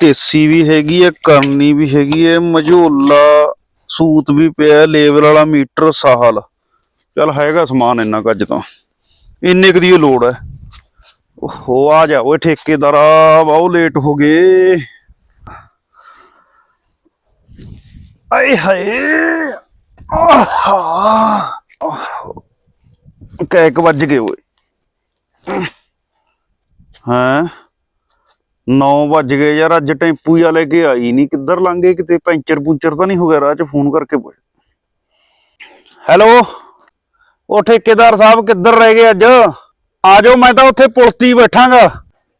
ਤੇਸੀ ਵੀ ਹੈਗੀ ਹੈ, ਕਰਨੀ ਵੀ ਹੈਗੀ ਹੈ, ਮਝੋਲਾ, ਸੂਤ ਵੀ ਪਿਆ ਲੇਬਲ ਵਾਲਾ ਮੀਟਰ, ਸਾਹਲ। ਚੱਲ ਹੈਗਾ ਸਮਾਨ ਇੰਨਾ ਕੁ ਤਾਂ। ਇੰਨੇ ਕੁ ਦੀ ਇਹ ਲੋੜ ਹੈ। ਹੋ ਆ ਜਾ ਓਏ ਠੇਕੇਦਾਰਾ ਬਹੁਤ ਲੇਟ ਹੋ ਗਏ। ਆਏ ਹਾਏ। ਆਹਾ। ਕੈਕ ਵੱਜ ਗਏ ਓਏ। ਹਾਂ? 9 ਵੱਜ ਗਏ ਯਾਰ ਅੱਜ ਟੈਂਪੂ ਜਾਂ ਲੈ ਕੇ ਆਈ ਨਹੀਂ ਕਿੱਧਰ ਲੰਘੇ ਕਿਤੇ? ਪੈਂਚਰ ਪੂੰਚਰ ਤਾਂ ਨਹੀਂ ਹੋ ਗਿਆ ਰਾਹ 'ਚ? ਫੋਨ ਕਰਕੇ ਪੁੱਛ। ਹੈਲੋ? ਉਹ ਠੇਕੇਦਾਰ ਸਾਹਿਬ ਕਿੱਧਰ ਰਹਿ ਗਏ ਅੱਜ? ਆ ਜਾਓ ਮੈਂ ਤਾਂ ਉੱਥੇ ਪੁਲ ਤੇ ਹੀ ਬੈਠਾਂਗਾ।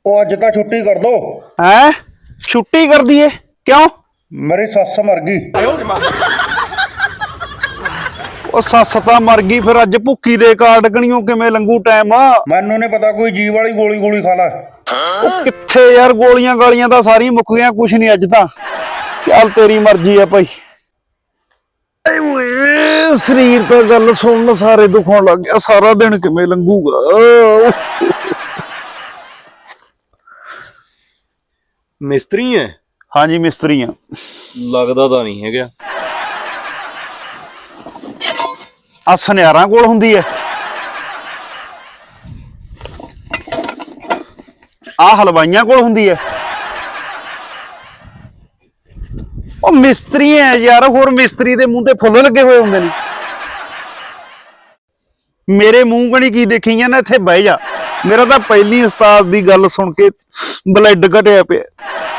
ਉਹ ਅੱਜ ਤਾਂ ਛੁੱਟੀ ਕਰ ਦੋ। ਹੈ? ਛੁੱਟੀ ਕਰ ਦਈਏ। ਕਿਉਂ? ਮੇਰੀ ਸੱਸ ਮਰ ਗਈ। ਉਹ ਸੱਸ ਤਾਂ ਮਰ ਗਈ ਫਿਰ ਅੱਜ ਭੁੱਕੀ ਦੇ ਕਾਰਡ ਕਣੀਓ ਕਿਵੇਂ ਲੰਗੂ ਟਾਈਮ ਆ? ਮੈਨੂੰ ਨਹੀਂ ਪਤਾ ਕੋਈ ਜੀਵ ਵਾਲੀ ਗੋਲੀ ਗੋਲੀ ਖਾ ਲੈ। ਉਹ ਕਿੱਥੇ ਯਾਰ ਗੋਲੀਆਂ ਗਾਲੀਆਂ ਤਾਂ ਸਾਰੀਆਂ ਮੁੱਕ ਗਈਆਂ ਕੁਛ ਨਹੀਂ ਅੱਜ ਤਾਂ। ਚੱਲ ਤੇਰੀ ਮਰਜ਼ੀ ਆ ਭਾਈ। ਏ ਓਏ ਸਰੀਰ ਤਾਂ ਗੱਲ ਸੁਣਨ ਸਾਰੇ ਦੁਖਾਉਣ ਲੱਗ ਗਿਆ ਸਾਰਾ ਦਿਨ ਕਿਵੇਂ ਲੰਘੂਗਾ? ਮਿਸਤਰੀ ਹੈ ਹਾਂਜੀ ਮਿਸਤਰੀ ਆ। ਲੱਗਦਾ ਤਾਂ ਨਹੀਂ ਹੈਗਾ। ਆ ਸੁਨਿਆਰਾਂ ਕੋਲ ਹੁੰਦੀ ਐ। ਆ ਹਲਵਾਈਆਂ ਕੋਲ ਹੁੰਦੀ ਐ। ਉਹ ਮਿਸਤਰੀ ਐ ਯਾਰ, ਹੋਰ ਮਿਸਤਰੀ ਦੇ ਮੂੰਹ ਤੇ ਫੁੱਲ ਲੱਗੇ ਹੋਏ ਹੁੰਦੇ ਨੇ। ਮੇਰੇ ਮੂੰਹ ਕਣੀ ਕੀ ਦੇਖੀ ਜਾਂਦਾ ਇੱਥੇ ਬਹਿ ਜਾ। ਮੇਰਾ ਤਾਂ ਪਹਿਲੀ ਉਸਤਾਦ ਦੀ ਗੱਲ ਸੁਣ ਕੇ ਬਲੱਡ ਘਟਿਆ ਪਿਆ।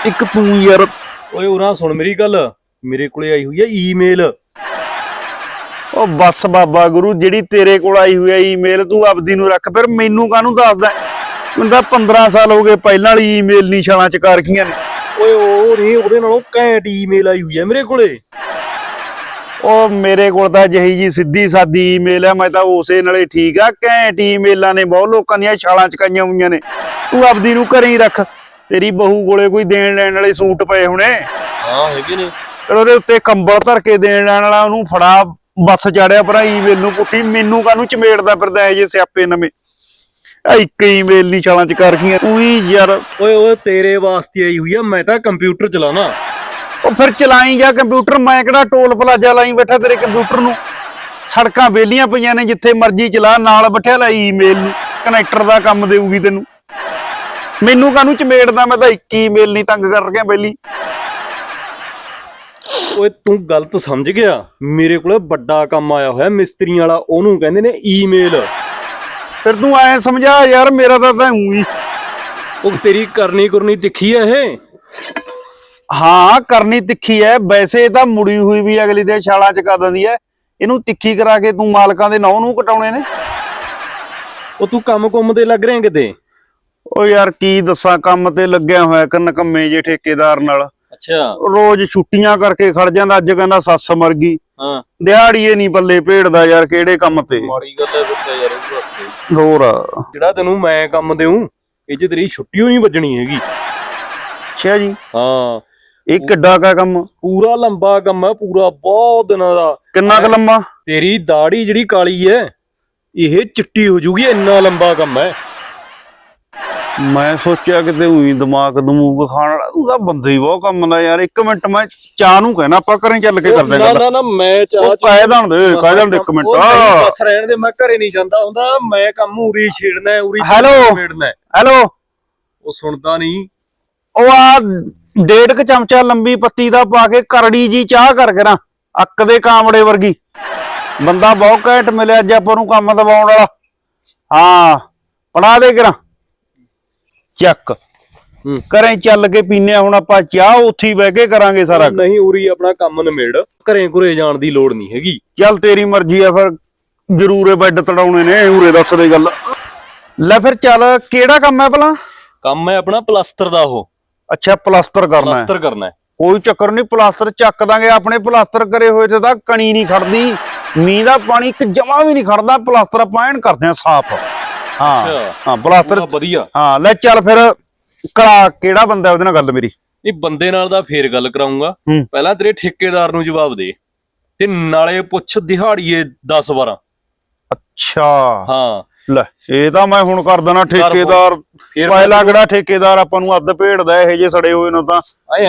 ਇੱਕ ਤੂੰ ਯਾਰ। ਓਏ ਉਰਾਂ ਸੁਣ ਮੇਰੀ ਗੱਲ, ਮੇਰੇ ਕੋਲੇ ਆਈ ਹੋਈ ਹੈ ਈਮੇਲ। ਉਹ ਬੱਸ ਬਾਬਾ ਗੁਰੂ ਜਿਹੜੀ ਤੇਰੇ ਕੋਲ ਆਈ ਹੋਈ ਹੈ ਈਮੇਲ ਤੂੰ ਆਪਦੀ ਨੂੰ ਰੱਖ ਫਿਰ ਮੈਨੂੰ ਕਾਹਨੂੰ ਦੱਸਦਾ? ਮੈਨੂੰ ਤਾਂ 15 ਸਾਲ ਹੋ ਗਏ ਪਹਿਲਾਂ ਵਾਲੀ ਈਮੇਲ ਨਹੀਂ ਛਾਲਾਂ ਚ ਕਰ ਰਖੀਆਂ ਨੇ। ਓਏ ਉਹ ਨਹੀਂ ਉਹਦੇ ਨਾਲੋਂ ਘੈਂਟ ਈਮੇਲ ਆਈ ਹੋਈ ਹੈ ਮੇਰੇ ਕੋਲੇ। ਉਹ ਮੇਰੇ ਕੋਲ ਤਾਂ ਜਿਹੀ ਜੀ ਸਿੱਧੀ ਸਾਦੀ ਈਮੇਲ ਹੈ ਮੈਂ ਤਾਂ ਉਸੇ ਨਾਲੇ ਠੀਕ ਆ ਘੈਂਟ ਈਮੇਲਾਂ ਨੇ ਬਹੁਤ ਲੋਕਾਂ ਦੀਆਂ ਛਾਲਾਂ ਚਕਾਈਆਂ ਹੋਈਆਂ ਨੇ। ਤੂੰ ਆਪਦੀ ਨੂੰ ਘਰੇ ਹੀ ਰੱਖ ਤੇਰੀ ਬਹੂ ਕੋਲੇ ਕੋਈ ਦੇਣ ਲੈਣ ਵਾਲੇ ਸੂਟ ਪਏ ਹੋਣੇ। ਹਾਂ ਹੈਗੇ ਨੇ। ਉਹਦੇ ਉੱਤੇ ਕੰਬਲ ਧਰ ਕੇ ਦੇਣ ਲੈਣ ਵਾਲਾ ਉਹਨੂੰ ਫੜਾ ਬੱਸ ਚਾੜਿਆ ਭਰਾ ਈਮੇਲ ਨੂੰ ਪੁੱਟੀ ਮੈਨੂੰ ਕਾਹਨੂੰ ਚਮੇੜਦਾ ਫਿਰਦਾ ਇਹ ਜੇ ਸਿਆਪੇ ਨਵੇਂ? ਆ ਇੱਕ ਈਮੇਲ ਨਹੀਂ ਛਾਲਾਂ ਚ ਕਰ ਰਖੀਆਂ ਤੂੰ ਹੀ ਯਾਰ। ਓਏ ਓਏ ਤੇਰੇ ਵਾਸਤੇ ਆਈ ਹੋਈ ਹੈ ਮੈਂ ਤਾਂ ਕੰਪਿਊਟਰ ਚਲਾਉਣਾ। ਉਹ ਫਿਰ ਚਲਾਈ ਜਾ ਕੰਪਿਊਟਰ ਮੈਂ ਕਿਹੜਾ ਟੋਲ ਪਲਾਜ਼ਾ ਲਾਈ ਬੈਠਾ ਤੇਰੇ ਕੰਪਿਊਟਰ ਨੂੰ? ਸੜਕਾਂ ਵਿਹਲੀਆਂ ਪਈਆਂ ਨੇ ਜਿੱਥੇ ਮਰਜ਼ੀ ਚਲਾ ਨਾਲ ਬੈਠਿਆ ਲੈ ਈਮੇਲ ਨੂੰ। ਕਨੈਕਟਰ ਦਾ ਕੰਮ ਦੇਊਗੀ ਤੈਨੂੰ। ਮੈਨੂੰ ਕਾਹਨੂੰ ਚਮੇੜਦਾ? ਮੈਂ ਤਾਂ ਇੱਕ ਈਮੇਲ ਨਹੀਂ ਤੰਗ ਕਰ ਰਿਹਾ ਬੈਲੀ ਓਏ ਤੂੰ ਗਲਤ ਸਮਝ ਗਿਆ। ਮੇਰੇ ਕੋਲੇ ਵੱਡਾ ਕੰਮ ਆਇਆ ਹੋਇਆ ਮਿਸਤਰੀਆਂ ਵਾਲਾ ਉਹਨੂੰ ਕਹਿੰਦੇ ਨੇ ਈਮੇਲ ਫਿਰ ਤੂੰ ਐ ਸਮਝਾ ਯਾਰ ਮੇਰਾ ਤਾਂ ਤਾਂ ਊਂ ਹੀ। ਉਹ ਤੇਰੀ ਕਰਨੀ ਕਰਨੀ ਤਿੱਖੀ ਹੈ ਇਹ? ਹਾਂ ਕਰਨੀ ਤਿੱਖੀ ਐ। ਵੈਸੇ ਇਹ ਤਾਂ ਮੁੜੀ ਹੋਈ ਵੀ ਅਗਲੀ ਦੇ ਛਾਲਾਂ ਚ ਕਰ ਦਿੰਦੀ ਐ। ਇਹਨੂੰ ਤਿੱਖੀ ਕਰਾ ਕੇ ਤੂੰ ਮਾਲਕਾਂ ਦੇ ਨਾਂ ਨੂੰ ਕਟਾਉਣੇ ਨੇ। ਉਹ ਤੂੰ ਕੰਮ ਕੁੰਮ ਤੇ ਲੱਗ ਰਿਹਾ ਕਿਤੇ? ਓ ਯਾਰ ਕੀ ਦੱਸਾਂ ਕੰਮ ਤੇ ਲੱਗਿਆ ਹੋਇਆ ਇੱਕ ਨਕੰਮੇ ਜੇ ਠੇਕੇਦਾਰ ਨਾਲ। ਅੱਛਾ। ਰੋਜ਼ ਛੁੱਟੀਆਂ ਕਰਕੇ ਖੜ ਜਾਂਦਾ ਅੱਜ ਕਹਿੰਦਾ ਸੱਸ ਮਰ ਗਈ। ਹਾਂ। ਦਿਹਾੜੀਏ ਨਹੀਂ ਬੱਲੇ ਭੇੜਦਾ ਯਾਰ ਕਿਹੜੇ ਕੰਮ ਤੇ। ਮਾੜੀ ਗੱਲ ਹੈ ਯਾਰ ਉਹਦੇ ਵਾਸਤੇ। ਹੋਰ। ਜਿਹੜਾ ਤੈਨੂੰ ਮੈਂ ਕੰਮ ਦੇਉਂ ਇਹ ਤੇਰੀ ਛੁੱਟੀ ਹੋਈ ਵੱਜਣੀ ਹੈਗੀ। ਅੱਛਾ ਜੀ। ਹਾਂ। ਇਹ ਕਿੱਡਾ ਕਾ ਕੰਮ। ਪੂਰਾ ਲੰਬਾ ਕੰਮ ਹੈ ਪੂਰਾ ਬਹੁਤ ਦਿਨਾਂ ਦਾ। ਕਿੰਨਾ ਕੁ ਲੰਮਾ? ਤੇਰੀ ਦਾੜੀ ਜਿਹੜੀ ਕਾਲੀ ਹੈ ਇਹ ਚਿੱਟੀ ਹੋ ਜੂਗੀ ਇੰਨਾ ਲੰਬਾ ਕੰਮ ਹੈ। ਮੈਂ ਸੋਚਿਆ ਕਿਤੇ ਉਹੀ ਦਿਮਾਗ ਦਮੂਗ ਖਾਣ ਵਾਲਾ ਤੂੰ ਤਾਂ ਬੰਦੇ ਹੀ ਬਹੁਤ ਕੰਮ ਦਾ ਯਾਰ। ਇੱਕ ਮਿੰਟ ਮੈਂ ਚਾਹ ਨੂੰ ਕਹਿਣਾ ਆਪਾਂ ਘਰੇ ਚੱਲ ਕੇ ਕਰਦੇ ਨਾ ਨਾ ਨਾ ਮੈਂ ਚਾਹ ਉਹ ਕਹਿ ਦੇਣ ਦੇ ਕਹਿ ਦੇਣ ਦੇ ਇੱਕ ਮਿੰਟ। ਬਸ ਰਹਿਣ ਦੇ ਮੈਂ ਘਰੇ ਨਹੀਂ ਜਾਂਦਾ ਹੁੰਦਾ। ਮੈਂ ਕੰਮ ਉਰੀ ਛੇੜਨਾ ਉਰੀ। ਛੇੜਨਾ। ਹੈਲੋ। ਉਹ ਸੁਣਦਾ ਨਹੀਂ। ਉਹ ਆ ਡੇਢ ਕ ਚਮਚਾ ਲੰਬੀ ਪੱਤੀ ਦਾ ਪਾ ਕੇ ਕਰੜੀ ਜੀ ਚਾਹ ਕਰਕੇ ਨਾ ਅੱਕ ਦੇ ਕਾਮੜੇ ਵਰਗੀ। ਬੰਦਾ ਬਹੁਤ ਘੈਂਟ ਮਿਲਿਆ ਅੱਜ ਆਪਾਂ ਨੂੰ ਕੰਮ ਦਵਾਉਣ ਵਾਲਾ। ਹਾਂ ਪੜਾ ਦੇ ਕਰਾਂ। ਚੱਕ। ਹੂੰ। ਕਰੇ ਚੱਲ ਕੇ ਪੀਨੇ ਹੁਣ ਆਪਾਂ ਚਾਹ ਉੱਥੇ ਹੀ ਬਹਿ ਕੇ ਕਰਾਂਗੇ ਸਾਰਾ ਨਹੀਂ ਉਰੀ ਆਪਣਾ ਕੰਮ ਨਿਮੇੜ ਘਰੇ ਘੁਰੇ ਜਾਣ ਦੀ ਲੋੜ ਨਹੀਂ ਹੈਗੀ। ਚੱਲ ਤੇਰੀ ਮਰਜ਼ੀ ਆ ਫਿਰ ਜ਼ਰੂਰੇ ਬੈੱਡ ਤੜਾਉਣੇ ਨੇ ਉਰੇ ਦੱਸ ਦੇ ਗੱਲ। ਲੈ ਫਿਰ ਚੱਲ ਕਿਹੜਾ ਕੰਮ ਹੈ ਭਲਾ? ਕੰਮ ਹੈ ਆਪਣਾ ਪਲਾਸਟਰ ਦਾ ਉਹ। ਅੱਛਾ ਪਲਾਸਟਰ ਕਰਨਾ ਹੈ। ਪਲਾਸਟਰ ਕਰਨਾ ਹੈ। ਕੋਈ ਚੱਕਰ ਨਹੀਂ ਪਲਾਸਟਰ ਚੱਕ ਦਾਂਗੇ। ਆਪਣੇ ਪਲਾਸਟਰ ਕਰੇ ਹੋਏ ਤੇ ਤਾਂ ਕਣੀ ਨਹੀਂ ਖੜਦੀ। ਮੀਂਹ ਦਾ ਪਾਣੀ ਇੱਕ ਜਮਾ ਵੀ ਨਹੀਂ ਖੜਦਾ। ਪਲਾਸਟਰ ਆਪਾਂ ਐਨ ਕਰਦੇ ਆ ਸਾਫ਼। ਹਾਂ ਹਾਂ ਪਲਾਸਟਰ ਵਧੀਆ। ਹਾਂ ਲੈ ਚੱਲ ਫਿਰ ਕਰਾ ਕਿਹੜਾ ਬੰਦਾ ਉਹਦੇ ਨਾਲ ਗੱਲ ਮੇਰੀ? ਇਹ ਬੰਦੇ ਨਾਲ ਦਾ ਫੇਰ ਗੱਲ ਕਰਾਉਂਗਾ। ਪਹਿਲਾਂ ਤੇਰੇ ਠੇਕੇਦਾਰ ਨੂੰ ਜਵਾਬ ਦੇ ਤੇ ਨਾਲੇ ਪੁੱਛ ਦਿਹਾੜੀਏ 10 12 ਅੱਛਾ। ਹਾਂ। ਲੈ ਇਹ ਤਾਂ ਮੈਂ ਹੁਣ ਕਰ ਦੇਣਾ ਠੇਕੇਦਾਰ। ਪਹਿਲਾ ਕਿਹੜਾ ਠੇਕੇਦਾਰ ਆਪਾਂ ਨੂੰ ਅੱਧ ਭੇੜਦਾ ਇਹੋ ਜੇ ਸੜੇ ਹੋਏ ਨੂੰ ਤਾਂ।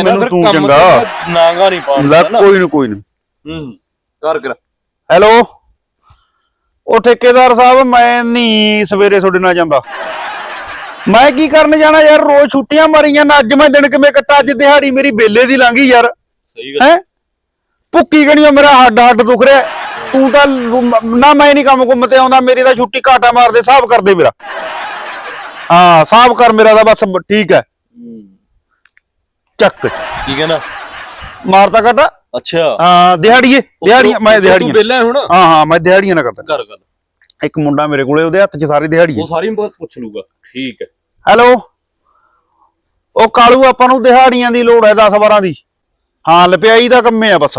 ਮੈਨੂੰ ਤੂੰ ਚੰਗਾ। ਤੇ ਨਾਂਗਾ ਨਹੀਂ ਲੈ ਪਾਉਂਦਾ ਨਾ? ਕੋਈ ਨਾ ਕੋਈ ਨਾ। ਹੂੰ ਕਰ ਕਰ। ਹੈਲੋ? ਉਹ ਠੇਕੇਦਾਰ ਸਾਹਿਬ ਮੈਂ ਨਹੀਂ ਸਵੇਰੇ ਤੁਹਾਡੇ ਨਾਲ ਜਾਂਦਾ। ਮੈਂ ਕੀ ਕਰਨ ਜਾਣਾ ਯਾਰ ਰੋਜ਼ ਛੁੱਟੀਆਂ ਮਾਰੀਆਂ ਨਾ ਅੱਜ ਮੈਂ ਦਿਨ ਕਿਵੇਂ ਕੱਟਾ ਅੱਜ ਦਿਹਾੜੀ ਮੇਰੀ ਬੇਲੇ ਦੀ ਲੰਘੀ ਯਾਰ। ਸਹੀ ਗੱਲ। ਹੈ? ਭੁੱਕੀ ਗਣੀਓ ਮੇਰਾ ਹੱਡ ਹੱਡ ਦੁਖ ਰਿਹਾ। ਤੂੰ ਤਾਂ ਨਾ ਮੈਂ ਨਹੀਂ ਕੰਮ ਕੁੰਮ ਤੇ ਆਉਂਦਾ ਮੇਰੀ ਤਾਂ ਛੁੱਟੀ ਘਾਟਾ ਮਾਰਦੇ ਹਿਸਾਬ ਕਰਦੇ ਮੇਰਾ। ਹਾਂ ਹਿਸਾਬ ਕਰ ਮੇਰਾ ਤਾਂ ਬਸ ਠੀਕ ਹੈ। ਚੱਕ। ਕੀ ਕਹਿੰਦਾ? ਮਾਰਤਾ ਘਾਟਾ? ਅੱਛਾ। ਹਾਂ ਦਿਹਾੜੀਏ ਦਿਹਾੜੀਆਂ ਮੈਂ ਤੂੰ ਦਿਹਾੜੀਆਂ। ਵਿਹਲਾ ਹੁਣ? ਹਾਂ ਹਾਂ ਮੈਂ ਦਿਹਾੜੀਆਂ ਨਾ ਕਰਦਾ। ਕਰ ਗੱਲ ਇੱਕ ਮੁੰਡਾ ਮੇਰੇ ਕੋਲੇ ਉਹਦੇ ਹੱਥ 'ਚ ਸਾਰੀ ਦਿਹਾੜੀ ਹੈ। ਉਹ ਸਾਰੀ ਬਾਤ ਪੁੱਛ ਲੂਗਾ। ਠੀਕ ਹੈ। ਹੈਲੋ? ਉਹ ਕਾਲੂ ਆਪਾਂ ਨੂੰ ਦਿਹਾੜੀਆਂ ਦੀ ਲੋੜ ਹੈ 10 12 ਦੀ। ਹਾਂ ਲਪਿਆਈ ਦਾ ਕੰਮੇ ਆ ਬਸ।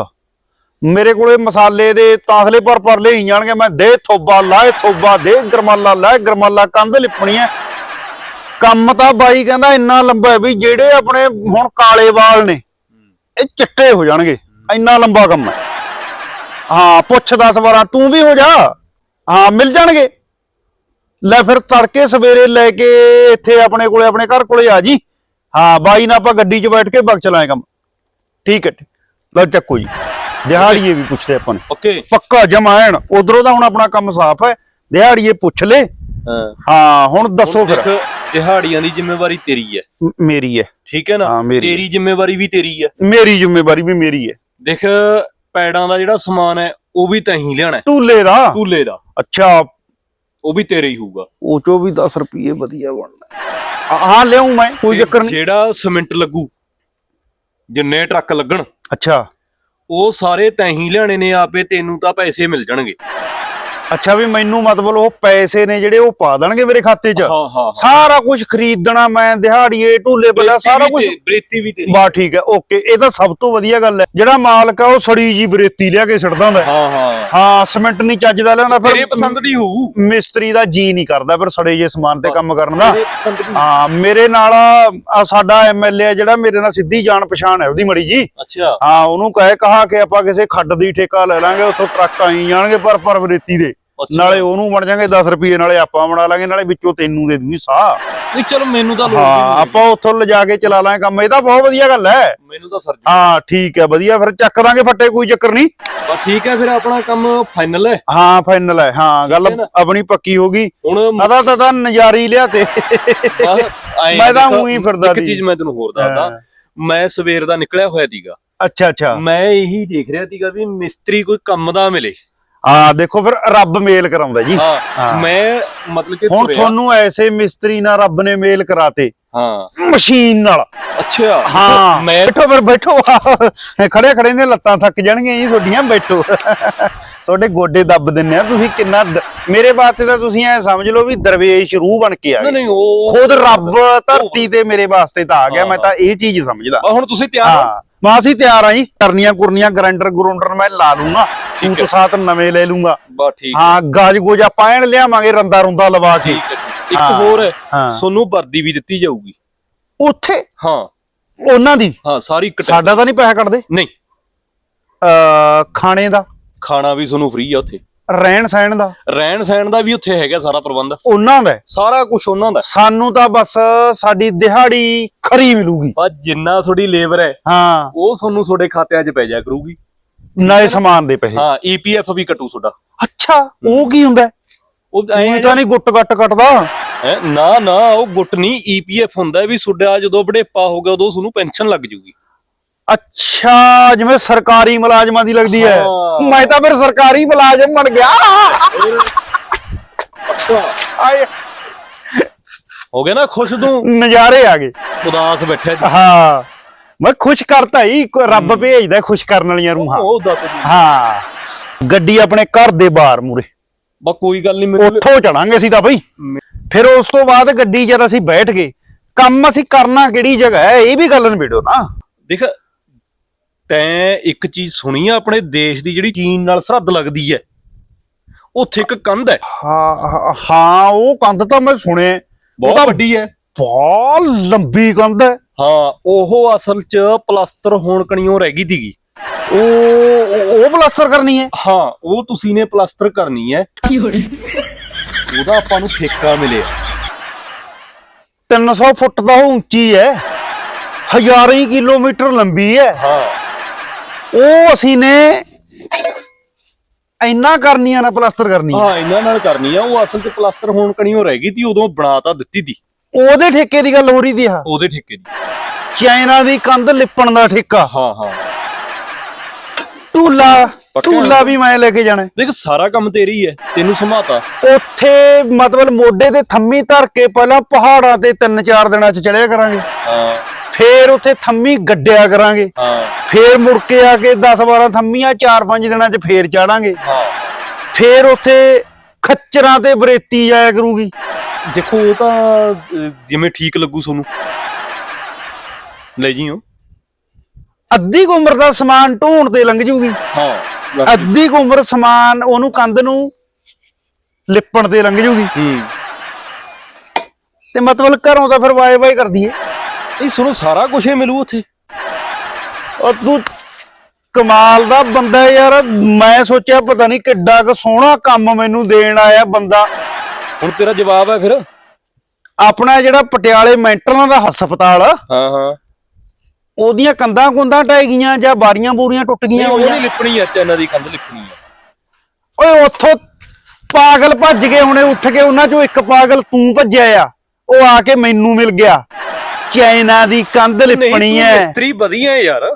ਮੇਰੇ ਕੋਲੇ ਮਸਾਲੇ ਦੇ ਤਾਸਲੇ ਪਰ ਪਰ ਲਈ ਜਾਣਗੇ। ਮੈਂ ਦੇ ਥੋਬਾ ਲਾਏ ਥੋਬਾ ਦੇ ਗਰਮਾਲਾ ਲਾਏ ਗਰਮਾਲਾ ਕੰਧ ਲਿਪਣੀ ਹੈ। ਕੰਮ ਤਾਂ ਬਾਈ ਕਹਿੰਦਾ ਇੰਨਾ ਲੰਬਾ ਹੈ ਵੀ ਜਿਹੜੇ ਆਪਣੇ ਹੁਣ ਕਾਲੇ ਵਾਲ ਨੇ ਇਹ ਚਿੱਟੇ ਹੋ ਜਾਣਗੇ। ਇੰਨਾ ਲੰਬਾ ਕੰਮ ਹੈ। ਹਾਂ ਪੁੱਛ 10 12 ਤੂੰ ਵੀ ਹੋ ਜਾ। ਹਾਂ ਮਿਲ ਜਾਣਗੇ। ਲੈ ਫਿਰ ਤੜਕੇ ਸਵੇਰੇ ਲੈ ਕੇ ਇੱਥੇ ਆਪਣੇ ਕੋਲੇ ਆਪਣੇ ਘਰ ਕੋਲੇ ਆ ਜੀ। ਹਾਂ ਬਾਈ ਨਾਲ ਆਪਾਂ ਗੱਡੀ 'ਚ ਬੈਠ ਕੇ ਬਗ ਚਲਾਏ ਕੰਮ। ਠੀਕ ਹੈ। ਲਓ ਚੱਕੋ ਜੀ। ਦਿਹਾੜੀਏ ਵੀ ਪੁੱਛਦੇ ਆਪਾਂ ਨੇ। ਓਕੇ। ਪੱਕਾ ਜਮਾਇਣ ਉਧਰੋਂ ਦਾ ਹੁਣ ਆਪਣਾ ਕੰਮ ਸਾਫ਼ ਹੈ। ਦਿਹਾੜੀਏ ਪੁੱਛ ਲੈ। ਹਾਂ। ਹੁਣ ਦੱਸੋ ਫਿਰ। ਦਿਹਾੜੀਆਂ ਦੀ ਜ਼ਿੰਮੇਵਾਰੀ ਤੇਰੀ ਹੈ। ਮੇਰੀ ਹੈ। ਠੀਕ ਹੈ ਨਾ। ਤੇਰੀ ਜ਼ਿੰਮੇਵਾਰੀ ਵੀ ਤੇਰੀ ਹੈ। ਮੇਰੀ ਜ਼ਿੰਮੇਵਾਰੀ ਵੀ ਮੇਰੀ ਹੈ। ਦੇਖ ਪੈੜਾਂ ਦਾ ਜਿਹੜਾ ਸਮਾਨ ਹੈ ਉਹ ਵੀ ਤੈਂ ਹੀ ਲਿਆਣਾ ਹੈ, ਤੂਲੇ ਦਾ? ਧੂਲੇ ਦਾ। ਅੱਛਾ। ਉਹ ਵੀ ਤੇਰੇ ਹੀ ਹੋਊਗਾ। ਉਹ ਚੋਂ ਵੀ 10 ਰੁਪਏ ਵਧੀਆ ਹਾਂ- ਹਾਂ ਲਿਆਉਂ ਮੈਂ ਕੋਈ ਤੇ ਚੱਕਰ ਨਹੀਂ। ਜਿਹੜਾ ਸਿਮੈਂਟ ਲੱਗੂ ਜਿੰਨੇ ਟਰੱਕ ਲੱਗਣ ਅੱਛਾ। ਉਹ ਸਾਰੇ ਤੈਂ ਹੀ ਲਿਆਣੇ ਨੇ ਆਪੇ ਤੈਨੂੰ ਤਾਂ ਪੈਸੇ ਮਿਲ ਜਾਣਗੇ। ਅੱਛਾ ਵੀ ਮੈਨੂੰ ਮਤਲਬ ਉਹ ਪੈਸੇ ਨੇ ਜਿਹੜੇ ਉਹ ਪਾ ਦੇਣਗੇ ਮੇਰੇ ਖਾਤੇ 'ਚ? ਹਾਂ ਹਾਂ ਸਾਰਾ ਕੁਝ ਖਰੀਦਣਾ ਮੈਂ ਦਿਹਾੜੀਏ ਢੂਲੇ ਬੱਲਾ ਸਾਰਾ ਕੁਝ ਬ੍ਰੇਤੀ ਵੀ ਤੇਰੀ। ਬਾ ਠੀਕ ਹੈ ਓਕੇ। ਇਹ ਤਾਂ ਸਭ ਤੋਂ ਵਧੀਆ ਗੱਲ ਹੈ। ਜਿਹੜਾ ਮਾਲਕ ਆ ਉਹ ਸੜੀ ਜੀ ਬਰੇਤੀ ਲਿਆ ਕੇ ਸਿੱਟਦਾ ਹੁੰਦਾ ਹੈ। ਹਾਂ ਹਾਂ। ਹਾਂ ਸਿਮੈਂਟ ਨਹੀਂ ਚੱਜਦਾ ਲਿਆਉਂਦਾ ਤੇਰੇ ਫਿਰ ਪਸੰਦ ਦੀ ਹੋਊ। ਮਿਸਤਰੀ ਦਾ ਜੀ ਨਹੀਂ ਕਰਦਾ ਫਿਰ ਸੜੇ ਜੇ ਸਮਾਨ ਤੇ ਕੰਮ ਕਰਨ ਦਾ। ਤੇਰੇ ਪਸੰਦ ਦੀ ਹਾਂ ਮੇਰੇ ਨਾਲ ਆ ਸਾਡਾ ਐਮਐਲਏ ਜਿਹੜਾ ਮੇਰੇ ਨਾਲ ਸਿੱਧੀ ਜਾਣ ਪਛਾਣ ਹੈ ਉਹਦੀ ਮੜੀ ਜੀ। ਅੱਛਾ। ਹਾਂ ਉਹਨੂੰ ਕਹੇ ਕਹਾ ਕਿ ਆਪਾਂ ਕਿਸੇ ਖੱਡ ਦੀ ਠੇਕਾ ਲੈ ਲਾਂਗੇ ਉੱਥੋਂ ਟਰੱਕ ਆਈ ਜਾਣਗੇ ਪਰ ਪਰ ਬਰੇਤੀ ਦੇ। ਨਾਲੇ ਉਹਨੂੰ ਬਣ ਜਾਣਗੇ 10 ਰੁਪਏ ਨਾਲੇ ਆਪਾਂ ਬਣਾ ਲਾਂਗੇ ਨਾਲੇ ਵਿੱਚੋਂ ਤੈਨੂੰ ਦੇ ਦੂੰਗੀ ਸਾਹ। ਨਹੀਂ ਚਲੋ ਮੈਨੂੰ ਤਾਂ ਲੋੜ ਹਾਂ ਨਹੀਂ ਆਪਾਂ ਉੱਥੋਂ ਲਿਜਾ ਕੇ ਚਲਾ ਲਾਂਗੇ ਕੰਮ। ਇਹ ਤਾਂ ਬਹੁਤ ਵਧੀਆ ਗੱਲ ਹੈ। ਮੈਨੂੰ ਤਾਂ ਸਰ ਹਾਂ ਠੀਕ ਹੈ ਵਧੀਆ। ਫਿਰ ਚੱਕ ਦਾਂਗੇ ਫੱਟੇ ਕੋਈ ਚੱਕਰ ਨਹੀਂ। ਬਸ ਠੀਕ ਹੈ ਫਿਰ ਆਪਣਾ ਕੰਮ ਫਾਈਨਲ ਹੈ। ਹਾਂ ਫਾਈਨਲ ਹੈ। ਹਾਂ ਗੱਲ ਨਾ? ਆਪਣੀ ਪੱਕੀ ਹੋ ਗਈ। ਹੁਣ ਅਦਾ ਤਾਂ ਤਾਂ ਨਜ਼ਾਰੀ ਲਿਆ ਤੇ। ਬਸ ਐਂ ਮੈਂ ਤਾਂ ਦੇਖ, ਊਂ ਹੀ ਫਿਰਦਾ ਇੱਕ ਸੀ। ਚੀਜ਼ ਮੈਂ ਤੈਨੂੰ ਹੋਰ ਦੱਸਦਾ। ਮੈਂ ਸਵੇਰ ਦਾ ਨਿਕਲਿਆ ਹੋਇਆ ਸੀਗਾ। ਅੱਛਾ ਅੱਛਾ। ਮੈਂ ਇਹੀ ਦੇਖ ਰਿਹਾ ਸੀਗਾ ਵੀ ਮਿਸਤਰੀ ਕੋਈ ਕੰਮ ਦਾ ਮਿਲੇ। ਹਾਂ ਦੇਖੋ ਫਿਰ ਰੱਬ ਮੇਲ ਕਰਾਉਂਦਾ ਜੀ। ਹਾਂ। ਮੈਂ ਮਤਲਬ ਕਿ ਹੁਣ ਤੁਰਿਆ। ਤੁਹਾਨੂੰ ਐਸੇ ਮਿਸਤਰੀ ਨਾਲ ਰੱਬ ਨੇ ਮੇਲ ਕਰਾਤੇ। ਹਾਂ। ਮਸ਼ੀਨ ਨਾਲ। ਅੱਛਾ। ਹਾਂ। ਮੈਂ ਬੈਠੋ ਫਿਰ ਬੈਠੋ। ਖੜੇ ਖੜੇ ਨੇ ਲੱਤਾਂ ਥੱਕ ਜਾਣਗੀਆਂ ਜੀ ਤੁਹਾਡੀਆਂ ਬੈਠੋ। ਤੁਹਾਡੇ ਗੋਡੇ ਦੱਬ ਦਿੰਨੇ ਆ। ਤੁਸੀਂ ਕਿੰਨਾ ਦ- ਮੇਰੇ ਵਾਸਤੇ ਤਾਂ ਤੁਸੀਂ ਐ ਸਮਝ ਲਓ ਵੀ ਦਰਵੇਸ਼ ਰੂਹ ਬਣ ਕੇ ਆ ਨਹੀਂ ਗਏ। ਨਹੀਂ ਉਹ ਖੁਦ ਰੱਬ ਧਰਤੀ ਤੇ ਮੇਰੇ ਵਾਸਤੇ ਤਾਂ ਆ ਗਿਆ। ਮੈਂ ਤਾਂ ਇਹ ਚੀਜ਼ ਸਮਝਦਾ। ਹੁਣ ਤੁਸੀਂ ਤਿਆਰ ਹੋ। ਹਾਂ। ਮੈਂ ਅਸੀਂ ਤਿਆਰ ਆ ਜੀ ਕਰਨੀਆਂ ਕੁਰਨੀਆਂ ਗ੍ਰਾਈਂਡਰ ਗਰੂੰਡਰ ਮੈਂ ਲਾ ਲੂੰਗਾ ਹੈ। ਸਾਤ ਨਵੇਂ ਲੈ ਲੂੰਗਾ। ਬਸ ਠੀਕ ਹਾਂ। ਗਾਜ ਗੋਜਾ ਪਾਇਣ ਲਿਆਵਾਂਗੇ ਰੰਦਾ ਰੁੰਦਾ ਲਵਾ ਕੇ। ਇੱਕ ਹੋਰ। ਤੁਹਾਨੂੰ ਵਰਦੀ ਵੀ ਦਿੱਤੀ ਜਾਊਗੀ। ਉੱਥੇ? ਹਾਂ। ਉਹਨਾਂ ਦੀ? ਹਾਂ ਸਾਰੀ ਸਾਡਾ ਤਾਂ ਨਹੀਂ ਪੈਸਾ ਕੱਢਦੇ? ਨਹੀਂ। ਅ ਖਾਣੇ ਦਾ? ਖਾਣਾ ਵੀ ਤੁਹਾਨੂੰ ਫ੍ਰੀ ਆ ਉੱਥੇ। ਰਹਿਣ ਸਹਿਣ ਦਾ? ਰਹਿਣ ਸਹਿਣ ਦਾ ਵੀ ਉੱਥੇ ਹੈਗਾ ਸਾਰਾ ਪ੍ਰਬੰਧ। ਉਹਨਾਂ ਦਾ ਹੈ। ਸਾਰਾ ਕੁਝ ਉਹਨਾਂ ਦਾ ਸਾਨੂੰ ਤਾਂ ਬਸ ਸਾਡੀ ਦਿਹਾੜੀ ਖਰੀ ਮਿਲੂਗੀ। ਪਰ ਜਿੰਨਾ ਤੁਹਾਡੀ ਲੇਬਰ ਹੈ ਹਾਂ। ਉਹ ਤੁਹਾਨੂੰ ਤੁਹਾਡੇ ਖਾਤਿਆਂ 'ਚ ਪੈ ਜਾ ਕਰੂਗੀ। ਨਏ ਸਮਾਨ ਦੇ ਪੈਸੇ। ਹਾਂ ਈਪੀਐਫ ਵੀ ਕਟੂ ਤੁਹਾਡਾ। ਅੱਛਾ ਉਹ ਕੀ ਹੁੰਦਾ? ਉਹ ਉਹ ਤਾਂ ਨਹੀਂ ਗੁੱਟ ਗੱਟ ਕੱਟਦਾ। ਹੈਂ? ਨਾ ਨਾ ਉਹ ਗੁੱਟ ਨਹੀਂ ਈਪੀਐਫ ਹੁੰਦਾ ਵੀ ਤੁਹਾਡਾ ਜਦੋਂ ਬੜੇਪਾ ਹੋ ਗਿਆ ਉਦੋਂ ਤੁਹਾਨੂੰ ਪੈਨਸ਼ਨ ਲੱਗ ਜੂਗੀ। ਅੱਛਾ ਜਿਵੇਂ ਸਰਕਾਰੀ ਮੁਲਾਜ਼ਮਾਂ ਦੀ ਲੱਗਦੀ ਹੈ। ਮੈਂ ਤਾਂ ਫਿਰ ਸਰਕਾਰੀ ਮੁਲਾਜ਼ਮ ਬਣ ਗਿਆ। ਆਏ। ਹੋ ਗਿਆ ਨਾ ਖੁਸ਼ ਤੂੰ? ਨਜ਼ਾਰੇ ਆ ਗਏ। ਉਦਾਸ ਬੈਠਾ ਜੀ। ਹਾਂ। ਮੈਂ ਖੁਸ਼ ਕਰਤਾ ਹੀ ਰੱਬ ਭੇਜਦਾ ਖੁਸ਼ ਕਰਨ ਵਾਲੀਆਂ ਰੂਹਾਂ। ਹਾਂ। ਗੱਡੀ ਆਪਣੇ ਘਰ ਦੇ ਬਾਹਰ ਮੂਰੇ ਬਾ ਕੋਈ ਗੱਲ ਨਹੀਂ ਉੱਥੋਂ ਚੜਾਂਗੇ ਅਸੀਂ ਤਾਂ ਬਈ। ਫਿਰ ਉਸ ਤੋਂ ਬਾਅਦ ਗੱਡੀ ਜਦ ਅਸੀਂ ਬੈਠ ਗਏ ਕੰਮ ਅਸੀਂ ਕਰਨਾ ਕਿਹੜੀ ਜਗ੍ਹਾ ਹੈ? ਇਹ ਵੀ ਗੱਲ ਨਿਬੇੜੋ ਨਾ। ਦੇਖ ਤੈਂ ਇੱਕ ਚੀਜ਼ ਸੁਣੀ ਆ ਆਪਣੇ ਦੇਸ਼ ਦੀ ਜਿਹੜੀ ਚੀਨ ਨਾਲ ਸਰਹੱਦ ਲੱਗਦੀ ਹੈ ਉੱਥੇ ਇੱਕ ਕੰਧ ਹੈ ਹਾਂ ਹਾਂ- ਉਹ ਕੰਧ ਤਾਂ ਮੈਂ ਸੁਣਿਆ। ਉਹ ਬਹੁਤ ਤਾਂ ਵੱਡੀ ਹੈ ਬਹੁਤ ਲੰਬੀ ਕੰਧ ਹੈ ਹਾਂ ਉਹ ਅਸਲ 'ਚ ਪਲਾਸਟਰ ਹੋਣ ਕਣੀਓ ਰਹਿ ਗਈ ਦੀਗੀ ਉਹ ਉਹ- ਪਲਾਸਟਰ ਕਰਨੀ ਹੈ ਹਾਂ ਉਹ ਤੁਸੀਂ ਨੇ ਪਲਾਸਟਰ ਕਰਨੀ ਹੈ ਉਹਦਾ ਆਪਾਂ ਨੂੰ ਠੇਕਾ ਮਿਲਿਆ। 300 ਫੁੱਟ ਦਾ ਉਹ ਉੱਚੀ ਹੈ ਹਜ਼ਾਰਾਂ ਕਿਲੋਮੀਟਰ ਲੰਬੀ ਹੈ ਹਾਂ। ਉਹ ਅਸੀਂ ਨੇ ਇੰਨਾ ਕਰਨੀਆਂ ਨਾ ਪਲਾਸਟਰ ਕਰਨੀ ਹਾਂ ਇਹਨਾਂ ਨਾਲ ਕਰਨੀ ਆ ਉਹ ਅਸਲ 'ਚ ਪਲਾਸਟਰ ਹੋਣ ਕਣੀਓ ਰਹਿ ਗਈ ਤੀ ਉਦੋਂ ਬਣਾ ਤਾਂ ਦਿੱਤੀ ਤੀ। ਉਹਦੇ ਠੇਕੇ ਦੀ ਗੱਲ ਹੋ ਰਹੀ ਦੀ ਆ। ਉਹਦੇ ਠੇਕੇ ਦੀ। ਚਾਈਨਾ ਦੀ ਕੰਧ ਲਿਪਣ ਦਾ ਠੇਕਾ। ਹਾਂ ਹਾਂ। ਪੱਕਾ। ਢੂਲਾ ਵੀ ਮੈਂ ਲੈ ਕੇ ਜਾਣਾ। ਹੈ। ਦੇਖ ਸਾਰਾ ਕੰਮ ਤੇਰੀ ਹੈ ਤੈਨੂੰ ਸਮਾਤਾ ਉੱਥੇ ਮਤਲਬ ਮੋਢੇ ਤੇ ਥੰਮੀ ਧਰ ਕੇ ਪਹਿਲਾਂ ਪਹਾੜਾਂ ਤੇ ਤਿੰਨ ਚਾਰ ਦਿਨਾਂ ਚ ਚੜਿਆ ਕਰਾਂਗੇ। ਹਾਂ। ਫੇਰ ਉੱਥੇ ਥੰਮੀ ਗੱਡਿਆ ਕਰਾਂਗੇ। ਹਾਂ। ਫੇਰ ਮੁੜ ਕੇ ਆ ਕੇ 10 12 ਥੰਮੀਆਂ 4-5 ਦਿਨਾਂ ਚ ਫੇਰ ਚਾੜਾਂਗੇ। ਹਾਂ। ਫੇਰ ਉੱਥੇ ਖੱਚਰਾਂ ਤੇ ਬਰੇਤੀ ਜਾਇਆ ਕਰੂਗੀ। ਦੇਖੋ ਉਹ ਤਾਂ ਅਹ, ਜਿਵੇਂ ਠੀਕ ਲੱਗੂ ਤੁਹਾਨੂੰ ਲੈ ਜੀਓ। ਅੱਧੀ ਕੁ ਉਮਰ ਦਾ ਸਮਾਨ ਢੋਣ ਤੇ ਲੰਘ ਜੂਗੀ। ਹਾਂ ਅੱਧੀ ਕੁ ਉਮਰ ਸਮਾਨ ਉਹਨੂੰ ਕੰਧ ਨੂੰ ਲਿਪਣ ਤੇ ਲੰਘ ਜੂਗੀ। ਹੂੰ। ਤੇ ਮਤਲਬ ਘਰੋਂ ਤਾਂ ਫਿਰ ਵਾਏ ਵਾਏ ਕਰਦੀ ਏ। ਇਹ ਸੁਣੋ ਸਾਰਾ ਕੁਝ ਹੀ ਮਿਲੂ ਉੱਥੇ। ਉਹ ਤੂੰ ਕਮਾਲ ਦਾ ਬੰਦਾ ਯਾਰ ਮੈਂ ਸੋਚਿਆ ਪਤਾ ਨਹੀਂ ਕਿੱਡਾ ਕੁ ਸੋਹਣਾ ਕੰਮ ਮੈਨੂੰ ਦੇਣ ਆਇਆ ਬੰਦਾ। ਹੁਣ ਤੇਰਾ ਜਵਾਬ ਹੈ ਫਿਰ? ਆਪਣਾ ਜਿਹੜਾ ਪਟਿਆਲੇ ਮੈਂਟਲਾਂ ਦਾ ਹਸਪਤਾਲ ਆ, ਹਾਂ ਹਾਂ। ਉਹਦੀਆਂ ਕੰਧਾਂ ਕੁੰਧਾਂ ਟਹਿ ਗਈਆਂ ਜਾਂ ਬਾਰੀਆਂ ਬੂਰੀਆਂ ਟੁੱਟ ਨਹੀਂ ਗਈਆਂ ਉਹ ਹੋਈਆਂ? ਨਹੀਂ ਲਿਪਣੀ ਐ ਚੈਨਾ ਦੀ ਕੰਧ ਲਿਪਣੀ ਆ। ਓਏ ਉੱਥੋਂ ਪਾਗਲ ਭੱਜ ਗਏ ਹੁਣੇ ਉੱਠ ਕੇ ਉਹਨਾਂ ਚੋਂ ਇੱਕ ਪਾਗਲ ਤੂੰ ਭੱਜਿਆ ਆ ਉਹ ਆ ਕੇ ਮੈਨੂੰ ਮਿਲ ਗਿਆ। ਚਾਈਨਾ ਦੀ ਕੰਧ ਲਿਪਣੀ ਐ। ਮਿਸਤਰੀ ਵਧੀਆ ਯਾਰ।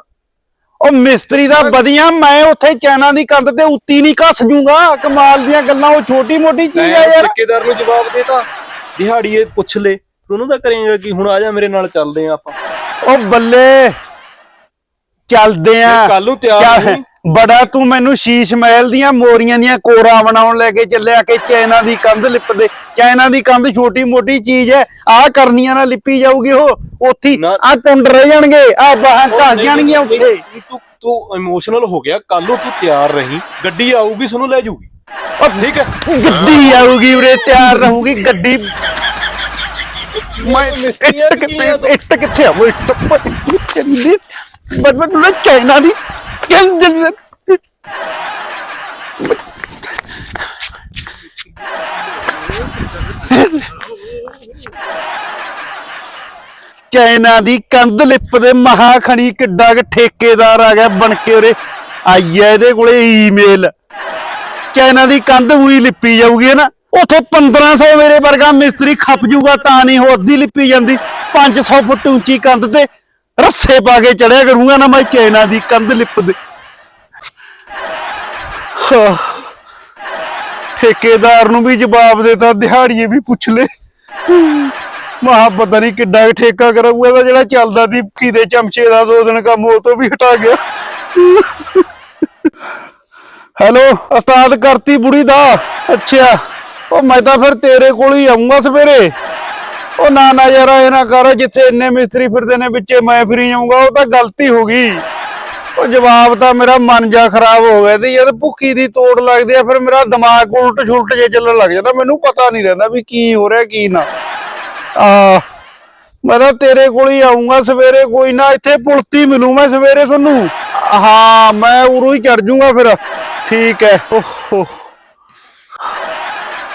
ਉਹ ਮਿਸਤਰੀ ਦਾ ਵਧੀਆ ਮੈਂ ਉੱਥੇ ਚਾਈਨਾ ਦੀ ਕੰਧ ਤੇ ਉੱਤੀ ਨਹੀਂ ਘਸ ਜੂਗਾ। ਕਮਾਲ ਦੀਆਂ ਗੱਲਾਂ ਉਹ ਛੋਟੀ ਮੋਟੀ ਚੀਜ਼ ਆ ਮੈਂ ਯਾਰ। ਠੇਕੇਦਾਰ ਨੂੰ ਜਵਾਬ ਦੇਤਾ ਦਿਹਾੜੀਏ ਪੁੱਛ ਲੈ। ਉਹਨੂੰ ਤਾਂ ਕਰੇਂਗਾ ਕਿ ਹੁਣ ਆ ਜਾ ਮੇਰੇ ਨਾਲ ਚੱਲਦੇ ਆ ਆਪਾਂ। ਉਹ ਬੱਲੇ ਚੱਲਦੇ ਆ। ਕੱਲ ਨੂੰ ਤਿਆਰ ਨਹੀਂ। ਬੜਾ ਤੂੰ ਮੈਨੂੰ ਸ਼ੀਸ਼ ਮਹਿਲ ਦੀਆਂ ਮੋਰੀਆਂ ਦੀਆਂ ਕੋਰਾਂ ਬਣਾਉਣ ਲੈ ਕੇ ਚੱਲਿਆ ਕਿ ਚਾਈਨਾ ਦੀ ਕੰਧ ਲਿਪਦੇ ਚਾਈਨਾ ਦੀ ਕੰਧ ਛੋਟੀ ਮੋਟੀ ਚੀਜ਼ ਹੈ ਆਹ ਕਰਨੀਆਂ ਨਾਲ ਲਿਪੀ ਜਾਊਗੀ ਉਹ ਉੱਥੀ ਨਾ- ਆ ਕੁੰਡ ਰਹਿ ਜਾਣਗੇ ਆ ਬਾਹਾਂ ਘਸ ਜਾਣਗੀਆਂ ਉੱਥੇ। ਤੂੰ ਤੂੰ ਇਮੋਸ਼ਨਲ ਹੋ ਗਿਆ ਕੱਲ ਨੂੰ ਤੂੰ ਤਿਆਰ ਰਹੀਂ ਗੱਡੀ ਆਊਗੀ ਤੁਹਾਨੂੰ ਲੈ ਜਾਊਗੀ। ਉਹ ਠੀਕ ਹੈ ਗੱਡੀ ਆਊਗੀ ਉਰੇ ਤਿਆਰ ਰਹੂਗੀ ਗੱਡੀ। ਮੈਂ ਇੱਟ ਕਿੱਥੇ ਇੱਟ ਕਿੱਥੇ ਆ? ਉਹ ਇੱਟ ਬਸ ਬਸ ਚਾਈਨਾ ਦੀ ਕੰਧ ਚਾਈਨਾ ਦੀ ਕੰਧ ਲਿਪਦੇ ਮਹਾ ਖਣੀ ਕਿੱਡਾ ਕਿ ਠੇਕੇਦਾਰ ਆ ਗਿਆ ਬਣ ਕੇ ਉਰੇ। ਆਈ ਐ ਇਹਦੇ ਕੋਲੇ ਈਮੇਲ ਚਾਈਨਾ ਦੀ ਕੰਧ ਉਹੀ ਲਿਪੀ ਜਾਊਗੀ ਨਾ। ਉਥੋਂ 1500 ਮੇਰੇ ਵਰਗਾ ਮਿਸਤਰੀ ਖੱਪ ਜੂਗਾ ਤਾਂ ਨਹੀਂ ਉਹ ਅੱਧੀ ਲਿਪੀ ਜਾਂਦੀ। 500 ਫੁੱਟ ਉੱਚੀ ਕੰਧ ਤੇ ਰੱਸੇ ਪਾ ਕੇ ਚੜਿਆ ਕਰੂੰਗਾ ਨਾ ਮੈਂ ਚੈਨਾ ਦੀ ਕੰਧ ਲਿਪ ਦੇ। ਠੇਕੇਦਾਰ ਨੂੰ ਵੀ ਜਵਾਬ ਦੇਤਾ ਦਿਹਾੜੀਏ ਵੀ ਪੁੱਛ ਲੈ। ਮਹਾ ਪਤਾ ਨਹੀਂ ਕਿੱਡਾ ਠੇਕਾ ਕਰਾਊਗਾ, ਇਹਦਾ ਜਿਹੜਾ ਚੱਲਦਾ ਦੀ ਕਿਤੇ ਚਮਚੇ ਦਾ ਦੋ ਦਿਨ ਕੰਮ, ਉਹ ਤੋਂ ਵੀ ਹਟਾ ਗਿਆ। ਹੈਲੋ, ਉਸਤਾਦ ਕਰਤੀ ਬੁੜੀ ਦਾ। ਅੱਛਾ। ਉਹ ਮੈਂ ਤਾਂ ਫਿਰ ਤੇਰੇ ਕੋਲ ਹੀ ਆਉਂਗਾ ਸਵੇਰੇ। ਉਹ ਨਾ ਨਾ ਯਾਰ, ਇਹ ਨਾ ਕਰ, ਜਿੱਥੇ ਇੰਨੇ ਮਿਸਤਰੀ ਫਿਰਦੇ ਨੇ, ਵਿੱਚੇ ਮੈਂ ਫਿਰੀ ਜਾਊਂਗਾ, ਉਹ ਤਾਂ ਗਲਤੀ ਹੋ ਗਈ। ਉਹ ਜਵਾਬ ਤਾਂ ਮੇਰਾ ਮਨ ਜਾ ਖਰਾਬ ਹੋ ਗਿਆ ਤੇ ਜਦ ਭੁੱਖੀ ਦੀ ਤੋੜ ਲੱਗਦੀ ਆ, ਫਿਰ ਮੇਰਾ ਦਿਮਾਗ ਉਲਟ ਛੁਲਟ ਜੇ ਚੱਲਣ ਲੱਗ ਜਾਂਦਾ, ਮੈਨੂੰ ਪਤਾ ਨਹੀਂ ਰਹਿੰਦਾ ਵੀ ਕੀ ਹੋ ਰਿਹਾ, ਕੀ ਨਾ। ਆ, ਮੈਂ ਤਾਂ ਤੇਰੇ ਕੋਲ ਹੀ ਆਉਂਗਾ ਸਵੇਰੇ ਕੋਈ ਨਾ, ਇੱਥੇ ਪੁਲਤੀ ਮਿਲੂ ਮੈਂ ਸਵੇਰੇ ਤੁਹਾਨੂੰ। ਹਾਂ, ਮੈਂ ਉਰੋਂ ਹੀ ਚੜ ਜੂੰਗਾ ਫਿਰ। ਠੀਕ ਹੈ ਓਹੋ।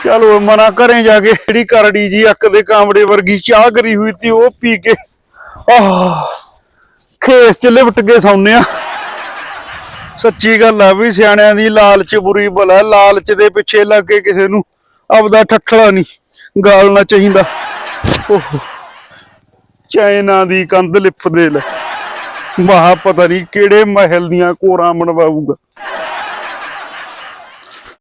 ਚਲੋ ਮਨਾ ਕਰੇ ਜਾ ਕੇ ਜਿਹੜੀ ਕਰੜੀ ਜੀ ਅੱਕ ਦੇ ਕਾਮੜੇ ਵਰਗੀ ਚਾਹ ਕਰੀ ਹੋਈ ਤੀ, ਉਹ ਪੀ ਕੇ ਆਹ, ਖੇਸ ਚ ਲਿਪਟ ਕੇ ਸੌਂਨੇ ਆ। ਸੱਚੀ ਗੱਲ ਆ ਵੀ ਸਿਆਣਿਆਂ ਦੀ ਲਾਲਚ ਬੁਰੀ ਭਲਾ, ਲਾਲਚ ਦੇ ਪਿੱਛੇ ਲੱਗ ਕੇ ਕਿਸੇ ਨੂੰ ਆਪਦਾ ਠੱਠਲਾ ਨਹੀਂ ਗਾਲਣਾ ਚਾਹੀਦਾ। ਓਹੋ, ਚਾਈਨਾ ਦੀ ਕੰਧ ਲਿਪਦੇ ਲੈ। ਵਾਹ ਪਤਾ ਨਹੀਂ ਕਿਹੜੇ ਮਹਿਲ ਦੀਆਂ ਕੋਰਾਂ ਬਣਵਾਊਗਾ।